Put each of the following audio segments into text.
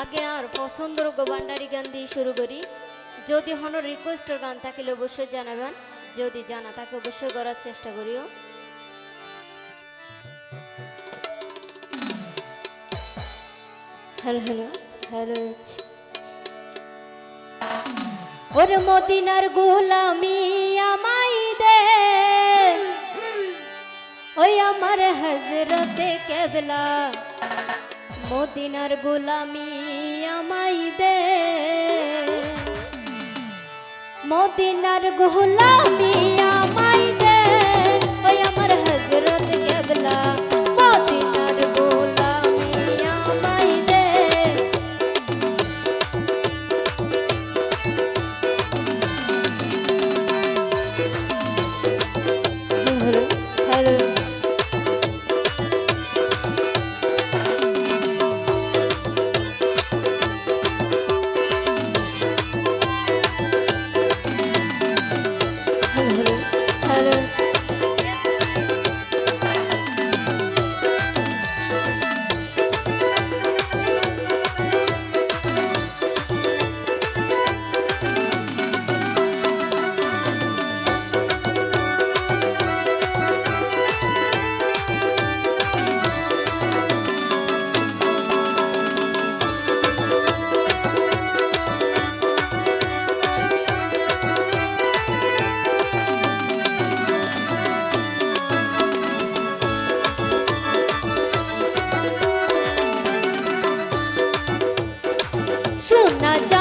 আগে আর পছন্দের বান্ডারি গান দিয়ে শুরু করি। যদি হন রিকোয়েস্টের গান থাকলে অবশ্যই জানাবেন। যদি জানা, তাকে অবশ্যই করার চেষ্টা করিও। হ্যালো হ্যালো হ্যালো ওর মদিনার গোলামি আমাই দে। ওই আমার হজরতে কেবলা। মদিনার গোলামি আমাই দে মদিনার গোলামি আমাই দে। ওই আমার হজরত কেবলা। 那家。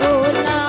গোলামি